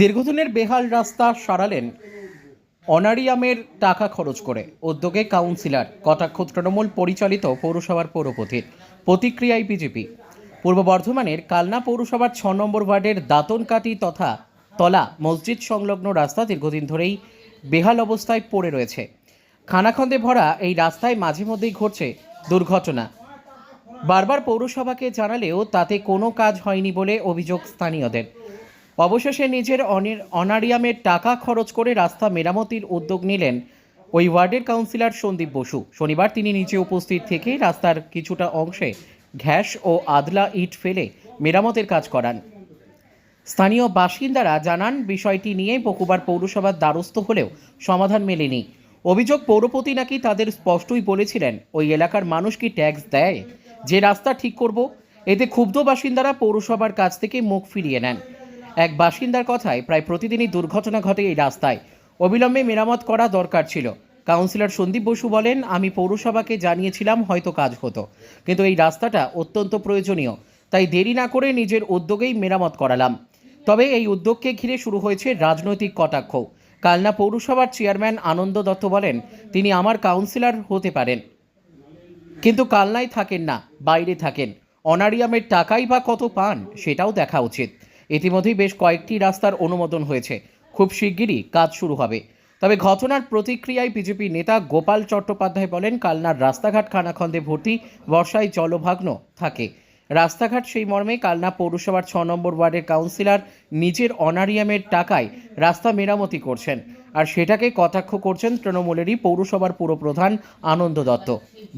দীর্ঘদিনের বেহাল রাস্তা সারালেন অনারিয়ামের টাকা খরচ করে। উদ্যোগে কাউন্সিলর কটাক্ষ তৃণমূল পরিচালিত পৌরসভার পৌরপতির প্রতিক্রিয়ায় বিজেপি। পূর্ব বর্ধমানের কালনা পৌরসভার ছ নম্বর ওয়ার্ডের দাঁতনকাটি তথা তলা মসজিদ সংলগ্ন রাস্তা দীর্ঘদিন ধরেই বেহাল অবস্থায় পড়ে রয়েছে। খানাখন্দে ভরা এই রাস্তায় মাঝে মধ্যেই ঘটছে দুর্ঘটনা। বারবার পৌরসভাকে জানালেও তাতে কোনো কাজ হয়নি বলে অভিযোগ স্থানীয়দের। অবশেষে নিজের অনির- অনারিয়ামের টাকা খরচ করে রাস্তা মেরামতির উদ্যোগ নিলেন ওই ওয়ার্ডের কাউন্সিলর সন্দীপ বসু। শনিবার তিনি নিজে উপস্থিত থেকে রাস্তার কিছুটা অংশে ঘ্যাস ও আদলা ইট ফেলে মেরামতের কাজ করান। স্থানীয় বাসিন্দারা জানান, বিষয়টি নিয়ে বহুবার পৌরসভার দ্বারস্থ হলেও সমাধান মেলেনি। অভিযোগ, পৌরপতি নাকি তাদের স্পষ্টই বলেছিলেন, ওই এলাকার মানুষ কি ট্যাক্স দেয়? যে রাস্তা ঠিক করব? এতে ক্ষুব্ধ বাসিন্দারা পৌরসভার কাছ থেকে মুখ ফিরিয়ে নেন। এক বাসিন্দার কথায় প্রায় প্রতিদিনই দুর্ঘটনা ঘটে এই রাস্তায়। অবিলম্বে মেরামত করা দরকার ছিল। কাউন্সিলর সন্দীপ বসু বলেন, আমি পৌরসভাকে জানিয়েছিলাম হয়তো কাজ হতো। কিন্তু এই রাস্তাটা অত্যন্ত প্রয়োজনীয়। তাই দেরি না করে নিজের উদ্যোগেই মেরামত করালাম। তবে এই উদ্যোগকে ঘিরে শুরু হয়েছে রাজনৈতিক কটাক্ষ। কালনা পৌরসভার চেয়ারম্যান আনন্দ দত্ত বলেন, তিনি আমার কাউন্সিলর হতে পারেন। কিন্তু কালনায় থাকেন না, বাইরে থাকেন। অনারিয়ামের টাকাই বা কত পান, সেটাও দেখা উচিত। ইতিমধ্যেই বেশ কয়েকটি রাস্তার অনুমোদন হয়েছে। খুব শিগগিরই কাজ শুরু হবে। তবে ঘটনার প্রতিক্রিয়ায় বিজেপি নেতা গোপাল চট্টোপাধ্যায় বলেন, কালনার রাস্তাঘাট খানাখন্দে ভর্তি, বর্ষায় জলভাগ্ন থাকে। রাস্তাঘাট সেই মর্মে কালনা পৌরসভার ছ নম্বর ওয়ার্ডের কাউন্সিলর নিজের অনারিয়ামের টাকায় রাস্তা মেরামতি করছেন আর সেটাকে কটাক্ষ করছেন তৃণমূলেরই পৌরসভার পুরপ্রধান আনন্দ দত্ত।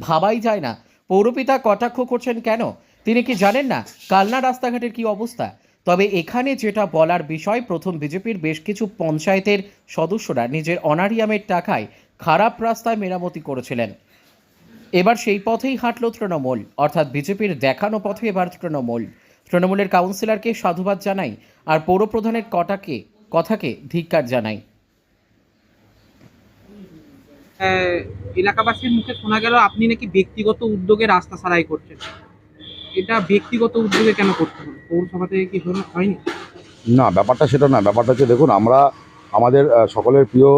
ভাবাই যায় না, পৌরপিতা কটাক্ষ করছেন কেন? তিনি কি জানেন না কালনা রাস্তাঘাটের কি অবস্থা? তবে এখানে যেটা বলার বিষয়, প্রথম বিজেপির বেশ কিছু পঞ্চায়েতের সদস্যরা নিজের অনারিয়ামের টাকায় খারাপ রাস্তায় মেরামতি করেছিলেন। এবার সেই পথেই হাঁটল তৃণমূল, অর্থাৎ বিজেপির দেখানো পথে এবার তৃণমূল। তৃণমূলের কাউন্সিলরকে সাধুবাদ জানাই আর পৌরপ্রধানের কটাকে, কথাকে ধিক্কার জানাই। এলাকাবাসীর মুখে শোনা গেল, আপনি নাকি ব্যক্তিগত উদ্যোগে রাস্তা সারাই করছেন। এটা ব্যক্তিগত উদ্যোগে কেন করতে হবে? পৌরসভা থেকে কি হয়নি? না, ব্যাপারটা সেটা না, ব্যাপারটা হচ্ছে দেখুন, আমরা আমাদের সকলের প্রিয়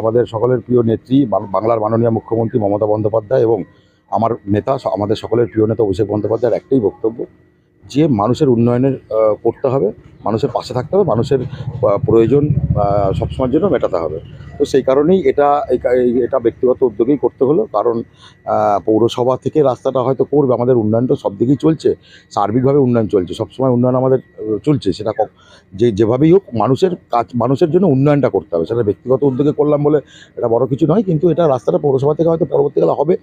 আমাদের সকলের প্রিয় নেত্রী বাংলার মাননীয় মুখ্যমন্ত্রী মমতা বন্দ্যোপাধ্যায় এবং আমার নেতা আমাদের সকলের প্রিয় নেতা অভিষেক বন্দ্যোপাধ্যায়ের একটাই বক্তব্য, যে মানুষের উন্নয়নের করতে হবে। মানুষের পাশে থাকতে হবে, মানুষের প্রয়োজন সবসময়ের জন্য মেটাতে হবে। তো সেই কারণেই এটা এটা ব্যক্তিগত উদ্যোগেই করতে হলো, কারণ পৌরসভা থেকে রাস্তাটা হয়তো করবে, আমাদের উন্নয়ন তো সব দিকেই চলছে, সার্বিকভাবে উন্নয়ন চলছে, সবসময় উন্নয়ন আমাদের চলছে, সেটা যে, যেভাবেই হোক, মানুষের কাজ, মানুষের জন্য উন্নয়নটা করতে হবে, সেটা ব্যক্তিগত উদ্যোগে করলাম বলে এটা বড় কিছু নয়, কিন্তু এটা রাস্তাটা পৌরসভা থেকে হয়তো পরবর্তীকালে হবে।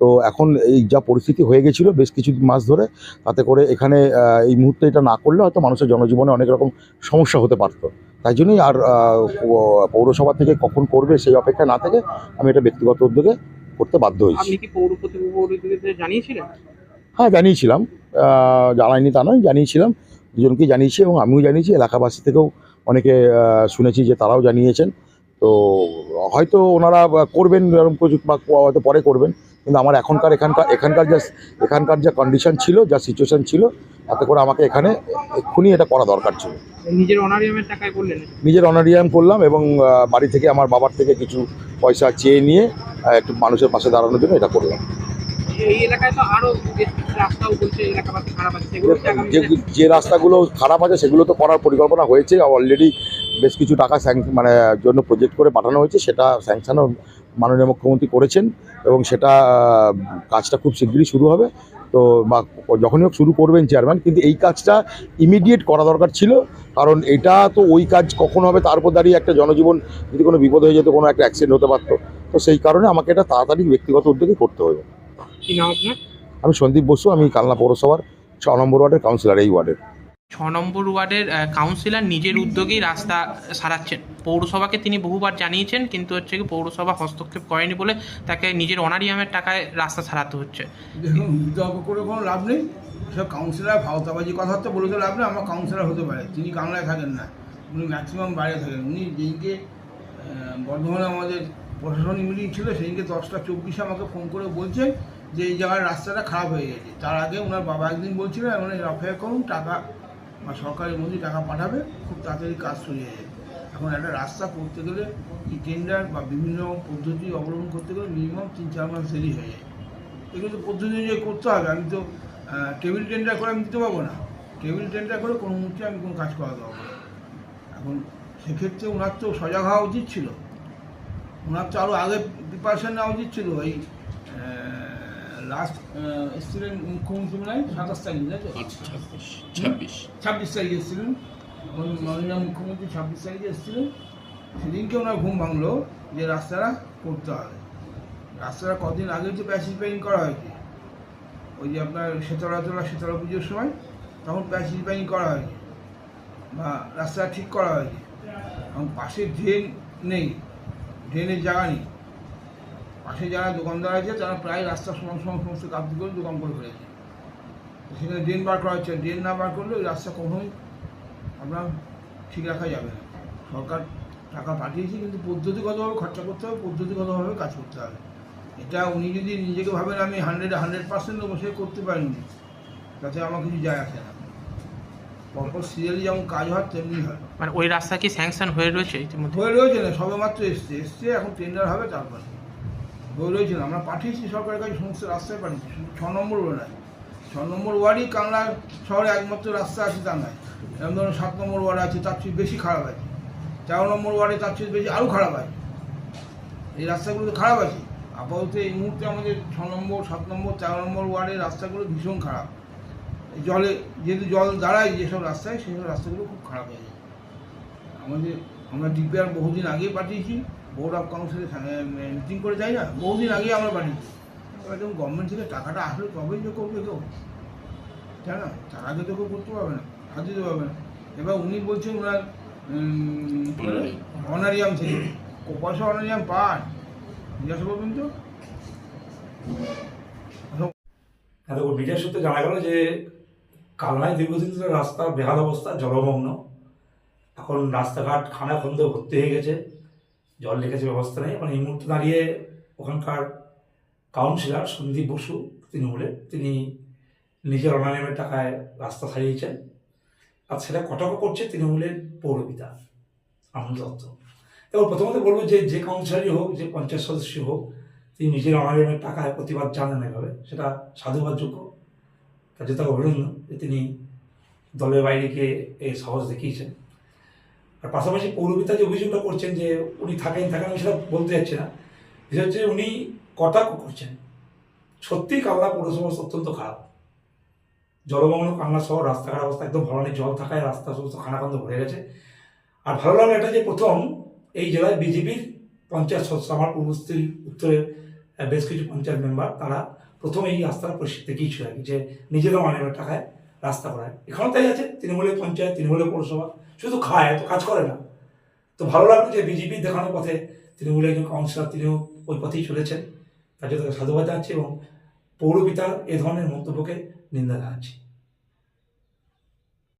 তো এখন এই যা পরিস্থিতি হয়ে গেছিল, বেশ কিছু মাস ধরে, তাতে করে এখানে এই মুহূর্তে এটা না করলে হয়তো মানুষের জনজীবনে অনেক রকম সমস্যা হতে পারতো। তাই জন্যই আর পৌরসভা থেকে কখন করবে সেই অপেক্ষা না থেকে আমি এটা ব্যক্তিগত উদ্যোগে করতে বাধ্য হয়েছি। হ্যাঁ জানিয়েছিলাম। জানাইনি তা নয় জানিয়েছিলাম। দুজনকে জানিয়েছি এবং আমিও জানিয়েছি এলাকাবাসী থেকেও অনেকে শুনেছি যে তারাও জানিয়েছেন। তো হয়তো ওনারা করবেন এরকম কিছু বা হয়তো পরে করবেন। কিন্তু আমার এখনকার এখানকার এখানকার যা এখানকার যা কন্ডিশন ছিল যা সিচুয়েশন ছিল তাতে করে আমাকে এখানে এক্ষুনি এটা করা দরকার ছিল। নিজের অনারিয়ামের টাকায় করলেন? নিজের অনারিয়াম করলাম এবং বাড়ি থেকে আমার বাবার থেকে কিছু পয়সা চেয়ে নিয়ে একটু মানুষের পাশে দাঁড়ানোর জন্য এটা করলাম। যে রাস্তাগুলো খারাপ আছে সেগুলো তো করার পরিকল্পনা হয়েছে অলরেডি বেশ কিছু টাকা স্যাং- মানে জন্য প্রজেক্ট করে পাঠানো হয়েছে সেটা স্যাংশনও মাননীয় মুখ্যমন্ত্রী করেছেন এবং সেটা কাজটা খুব শীঘ্রই শুরু হবে। তো বা যখনই হোক শুরু করবেন চেয়ারম্যান কিন্তু এই কাজটা ইমিডিয়েট করা দরকার ছিল কারণ এটা তো ওই কাজ কখন হবে তার উপর দাঁড়িয়ে একটা জনজীবন যদি কোনো বিপদ হয়ে যেত কোনো একটা অ্যাক্সিডেন্ট হতে পারতো। তো সেই কারণে আমাকে এটা তাড়াতাড়ি ব্যক্তিগত উদ্যোগে করতে হবে। আমি সন্দীপ বসু আমি কালনা পৌরসভার ছ নম্বর ওয়ার্ডের কাউন্সিলর এই ওয়ার্ডের। ছ নম্বর ওয়ার্ডের কাউন্সিলর নিজের উদ্যোগেই রাস্তা সারাচ্ছেন। পৌরসভাকে তিনি বহুবার জানিয়েছেন কিন্তু হচ্ছে কি পৌরসভা হস্তক্ষেপ করেনি বলে তাকে নিজের অনারিয়ামের টাকায় রাস্তা সারাতে হচ্ছে। করে কোনো লাভ নেই। সব কাউন্সিলর ভাওতাবাজি কথাবার্তা বলে তো লাভ নেই আমার কাউন্সিলর হতে পারে। তিনি কাংলায় থাকেন না উনি ম্যাক্সিমাম বাইরে থাকেন। উনি যেদিনকে আহ, বর্ধমানে আমাদের প্রশাসনিক মিটিং ছিল সেদিনকে দশটা চব্বিশে আমাকে ফোন করে বলছেন যে এই জায়গার রাস্তাটা খারাপ হয়ে গেছে। তার আগে ওনার বাবা একদিন বলছিলেন মানে অপেক্ষা করুন টাকা বা সরকারি মন্ত্রী টাকা পাঠাবে, খুব তাড়াতাড়ি কাজ হয়ে যাবে। এখন একটা রাস্তা করতে গেলে এই টেন্ডার বা বিভিন্ন পদ্ধতি অবলম্বন করতে গেলে মিনিমাম তিন চার মাস দেরি হয়ে যায়। এগুলো তো পদ্ধতি অনুযায়ী করতে হবে, আমি তো টেবিল টেন্ডার করে আমি দিতে পারব না। টেবিল টেন্ডার করে কোনো মুহূর্তে আমি কোনো কাজ করাতে পারব না। এখন সেক্ষেত্রে ওনার তো সজাগ হওয়া উচিত ছিল। ওনার তো আরও আগে প্রিপারেশন নেওয়া উচিত ছিল এই লাস্ট এসছিলেন মুখ্যমন্ত্রী মনে সাতাশ তারিখ তাই ছাব্বিশ ছাব্বিশ। তারিখে এসেছিলেন। মাননীয় মুখ্যমন্ত্রী ছাব্বিশ তারিখে এসেছিলেন। সেদিনকে ওনার ঘুম ভাঙলো যে রাস্তাটা করতে হবে। রাস্তাটা কদিন আগে তো প্যাসেজ পেইন্ট করা হয়েছে ওই যে আপনার শীতলা তোলা শীতলা পুজোর সময় তখন প্যাসেজ পেইন্ট করা হয়েছে বা রাস্তাটা ঠিক করা হয়েছে। এবং পাশে ড্রেন নেই ড্রেনের জায়গা নেই। পাশে যারা দোকানদার আছে তারা প্রায় রাস্তার সমান সমান সমস্ত কাজ করে দোকান করে ফেলেছে। সেখানে ড্রেন বার করা হচ্ছে। ড্রেন না বার করলে ওই রাস্তা কখনোই আপনার ঠিক রাখা যাবে না। সরকার টাকা পাঠিয়েছে কিন্তু পদ্ধতিগতভাবে খরচা করতে হবে পদ্ধতিগতভাবে কাজ করতে হবে। এটা উনি যদি নিজেকে ভাবেন আমি হান্ড্রেড হান্ড্রেড পার্সেন্ট দেবো সে করতে পারেননি। তাতে আমার কিছু যায় আসে না। পরপর সিরিয়ালি যেমন কাজ হয় তেমনি হয়। মানে ওই রাস্তা কি স্যাংশন হয়ে রয়েছে হয়ে রয়েছে না সবে মাত্র এসছে। এসছে এখন টেন্ডার হবে তারপরে। হয়ে রয়েছে আমরা পাঠিয়েছি সরকারের কাছে, সমস্ত রাস্তায় পাঠিয়েছি ছ নম্বর ওয়ার্ড ছ নম্বর ওয়ার্ডই কাংলা শহরে একমাত্র রাস্তা আছে তা নয় এরকম ধরুন সাত নম্বর ওয়ার্ড আছে, তার চেয়ে বেশি খারাপ আছে। তেরো নম্বর ওয়ার্ডে তার চেয়ে বেশি আরও খারাপ আছে। এই রাস্তাগুলো তো খারাপ আছে। আপাতত এই মুহূর্তে আমাদের ছ নম্বর, সাত নম্বর তেরো নম্বর ওয়ার্ডের রাস্তাগুলো ভীষণ খারাপ। জলে, যেহেতু জল দাঁড়ায় যেসব রাস্তায়, সেসব রাস্তাগুলো খুব খারাপ হয়ে যায়। আমাদের, আমরা ডিপিআর বহুদিন আগেই পাঠিয়েছি। বোর্ড অফ কাউন্সিলে মিটিং করে যাই না বহুদিন আগেই আমরা এবার যখন গভর্নমেন্ট থেকে টাকাটা আসলে তবেই তো করবে কেউ? তাই না তার আগে তো কেউ করতে পারবে না হাত দিতে পারবে না। এবার উনি বলছেন ওনার অনারিয়াম থেকে পয়সা অনারিয়াম পান জিজ্ঞাসা করবেন তো। হ্যাঁ দেখো মিডিয়ার সূত্রে জানা গেল যে কালনায় দীর্ঘদিন ধরে রাস্তা বেহাল অবস্থা জলমগ্ন। এখন রাস্তাঘাট খানা খন্দে ভর্তি হয়ে গেছে। জল লেগেছে ব্যবস্থা নেই এখন এই মুহূর্তে দাঁড়িয়ে ওখানকার কাউন্সিলর সন্দীপ বসু তৃণমূলের, তিনি নিজের অনানিয়ামের টাকায় রাস্তা সারিয়েছেন আর সেটা কটাক্ষ করছে তৃণমূলের পৌরপিতা আনন্দ দত্ত। এবং প্রথমত বলব যে যে কাউন্সিলরই হোক, যে পঞ্চায়েত সদস্য হোক, তিনি নিজের অনারিয়ামের টাকায় প্রতিবাদ জানান এভাবে। সেটা সাধুবাদযোগ্য। তার জন্য তাকে অভিনন্দন যে তিনি দলের বাইরে গিয়ে এই সাহস দেখিয়েছেন। পাশাপাশি পৌরপিতা যে অভিযোগটা করছেন যে উনি থাকেন থাকেন আমি সেটা বলতে যাচ্ছি না বিষয় হচ্ছে উনি কটাক্ষ করছেন। সত্যিই কালনা পৌরসভা অত্যন্ত খারাপ। জলমগ্ন কান্না শহর রাস্তাঘাট অবস্থা একদম ভরণে জল থাকায় রাস্তা সমস্ত খানাখন্দ ভরে গেছে। আর ভালো লাগল এটা যে প্রথম এই জেলায় বিজেপির পঞ্চায়েত সদস্য, আমার পূর্বস্থলী উত্তরের বেশ কিছু পঞ্চায়েত মেম্বার, তারা প্রথম এই রাস্তাটা পরিষ্কার দেখিয়েছিল আর কি, যে নিজেদের অনেক টাকায় রাস্তা করায় এখানেও তাই আছে, তৃণমূলের পঞ্চায়েত, তৃণমূলের পৌরসভা। শুধু খায় এত কাজ করে না। তো ভালো লাগল যে বিজেপির দেখানোর পথে তৃণমূলের একজন কাউন্সিলর তিনিও ওই পথেই চলেছেন। তার জন্য সাধুবাদ জানাচ্ছি এবং পৌরপিতার এ ধরনের মন্তব্যকে নিন্দা জানাচ্ছি।